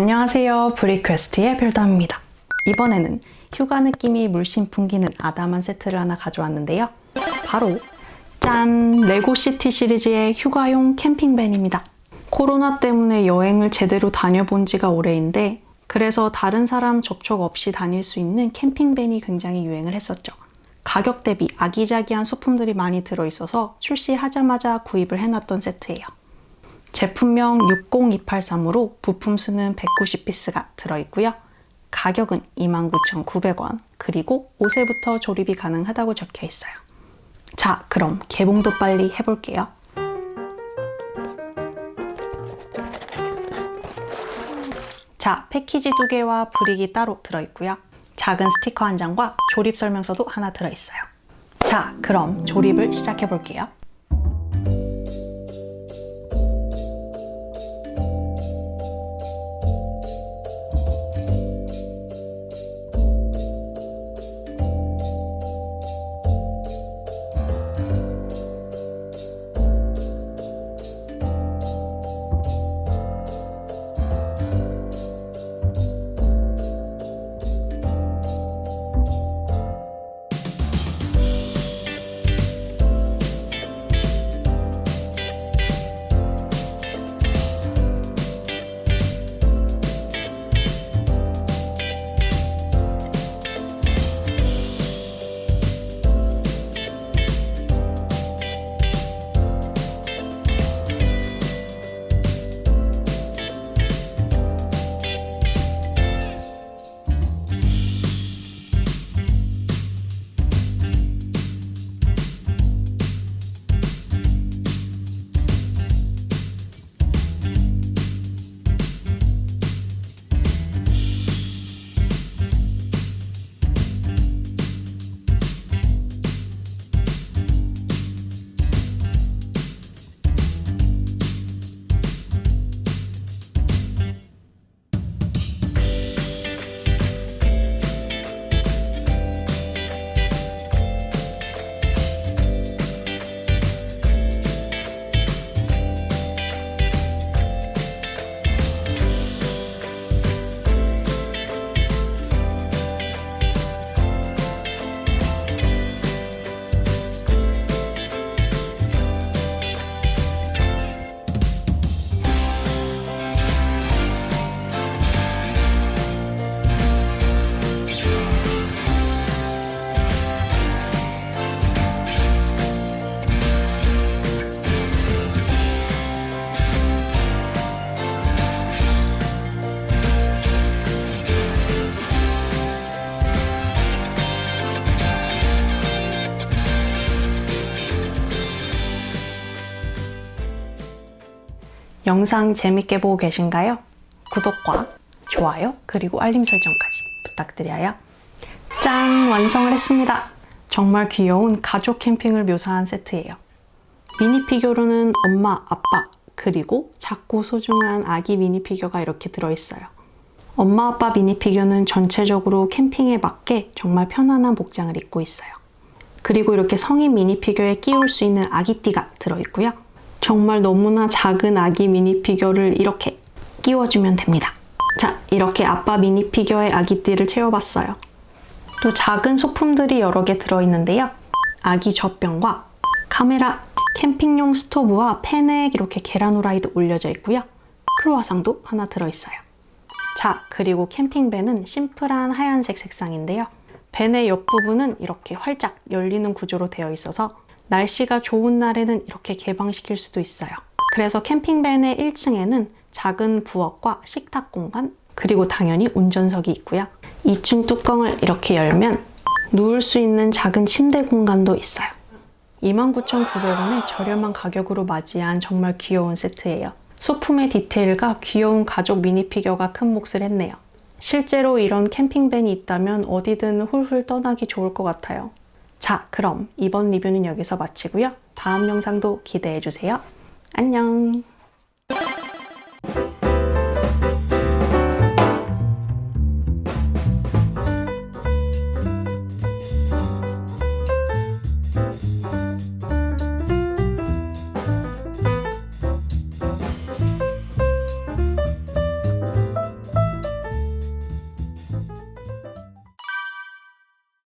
안녕하세요. 브리퀘스트의 별담입니다. 이번에는 휴가 느낌이 물씬 풍기는 아담한 세트를 하나 가져왔는데요. 바로 짠! 레고시티 시리즈의 휴가용 캠핑밴입니다. 코로나 때문에 여행을 제대로 다녀본 지가 오래인데 그래서 다른 사람 접촉 없이 다닐 수 있는 캠핑밴이 굉장히 유행을 했었죠. 가격 대비 아기자기한 소품들이 많이 들어있어서 출시하자마자 구입을 해놨던 세트예요. 제품명 60283으로 부품 수는 190피스가 들어있고요. 가격은 29,900원, 그리고 5세부터 조립이 가능하다고 적혀 있어요. 자, 그럼 개봉도 빨리 해볼게요. 자, 패키지 두 개와 브릭이 따로 들어있고요. 작은 스티커 한 장과 조립 설명서도 하나 들어있어요. 자, 그럼 조립을 시작해 볼게요. 영상 재밌게 보고 계신가요? 구독과 좋아요 그리고 알림 설정까지 부탁드려요. 짠! 완성을 했습니다. 정말 귀여운 가족 캠핑을 묘사한 세트예요. 미니 피규어로는 엄마, 아빠, 그리고 작고 소중한 아기 미니 피규어가 이렇게 들어있어요. 엄마, 아빠 미니 피규어는 전체적으로 캠핑에 맞게 정말 편안한 복장을 입고 있어요. 그리고 이렇게 성인 미니 피규어에 끼울 수 있는 아기띠가 들어있고요. 정말 너무나 작은 아기 미니 피규어를 이렇게 끼워주면 됩니다. 자, 이렇게 아빠 미니 피규어의 아기띠를 채워봤어요. 또 작은 소품들이 여러 개 들어있는데요. 아기 젖병과 카메라, 캠핑용 스토브와 팬에 이렇게 계란 후라이도 올려져 있고요. 크로와상도 하나 들어있어요. 자, 그리고 캠핑밴은 심플한 하얀색 색상인데요. 밴의 옆부분은 이렇게 활짝 열리는 구조로 되어 있어서 날씨가 좋은 날에는 이렇게 개방시킬 수도 있어요. 그래서 캠핑밴의 1층에는 작은 부엌과 식탁 공간, 그리고 당연히 운전석이 있고요. 2층 뚜껑을 이렇게 열면 누울 수 있는 작은 침대 공간도 있어요. 29,900원의 저렴한 가격으로 맞이한 정말 귀여운 세트예요. 소품의 디테일과 귀여운 가족 미니 피규어가 큰 몫을 했네요. 실제로 이런 캠핑밴이 있다면 어디든 훌훌 떠나기 좋을 것 같아요. 자, 그럼 이번 리뷰는 여기서 마치고요. 다음 영상도 기대해 주세요. 안녕!